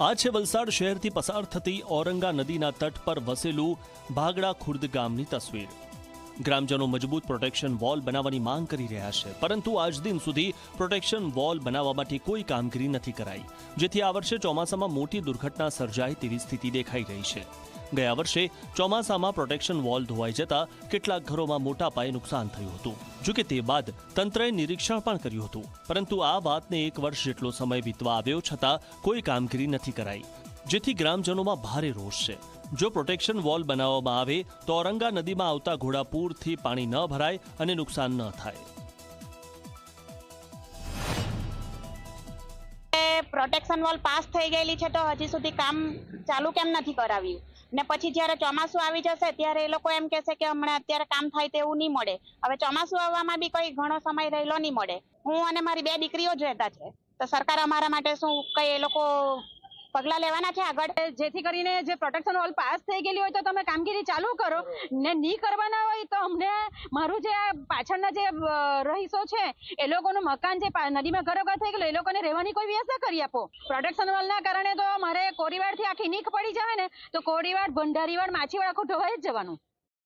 આ છે વલસાડ શહેરથી પસાર થતી ઔરંગા નદીના તટ પર વસેલું ભાગડા ખુર્દ ગામની તસવીર. ગ્રામજનો મજબૂત પ્રોટેક્શન વોલ બનાવવાની માંગ કરી રહ્યા છે, પરંતુ આજ દિન સુધી પ્રોટેક્શન વોલ બનાવવા માટે કોઈ કામગીરી નથી કરાઈ, જેથી આ વર્ષે ચોમાસામાં મોટી દુર્ઘટના સર્જાય તેવી સ્થિતિ દેખાઈ રહી છે. ગયા વર્ષે ચોમાસામાં પ્રોટેક્શન વોલ ધોવાઈ જતા કેટલાક ઘરોમાં મોટા પાયે નુકસાન થયું હતું. જોકે તે બાદ તંત્રએ નિરીક્ષણ પણ કર્યું હતું. પરંતુ આ વાતને એક વર્ષ જેટલો સમય વીતવા આવ્યો છતાં કોઈ કામગીરી નથી કરાઈ. જેથી ગ્રામજનોમાં ભારે રોષ છે. જો પ્રોટેક્શન વોલ બનાવવામાં આવે તો ઔરંગા નદીમાં આવતા ઘોડાપૂરથી પાણી ન ભરાય અને નુકસાન ન થાય. પ્રોટેક્શન વોલ પાસ થઈ ગયેલી છે તો હજી સુધી કામ ચાલુ કેમ નથી કરાવ્યું? ને પછી જ્યારે ચોમાસું આવી જશે ત્યારે એ લોકો એમ કહેશે કે હમણાં અત્યારે કામ થાય તેવું નહીં મળે. હવે ચોમાસું આવવામાં બી કોઈ ઘણો સમય રહેલો નહીં મળે. હું અને મારી બે દીકરીઓ જ રહેતા છે. તો સરકાર અમારા માટે શું કઈ એ લોકો પગલાં લેવાના છે આગળ. જેથી કરીને જે પ્રોટેક્શન ઓલ પાસ થઈ ગયેલી હોય તો તમે કામગીરી ચાલુ કરો. ને નહીં કરવાના હોય તો અમને મારું જે પાછળના જે રહીશો છે એ લોકોનું મકાન જે નદીમાં ઘરોઘર થઈ ગયેલું એ લોકોને રહેવાની કોઈ વ્યવસ્થા કરી આપો. પ્રોટેક્શન ઓલના કારણે તો મારે કોરીવાડથી આખી નીક પડી જાય ને તો કોરીવાડ ભંડારીવાડ માછીવાડ આખું ઢોવાઈ જ જવાનું.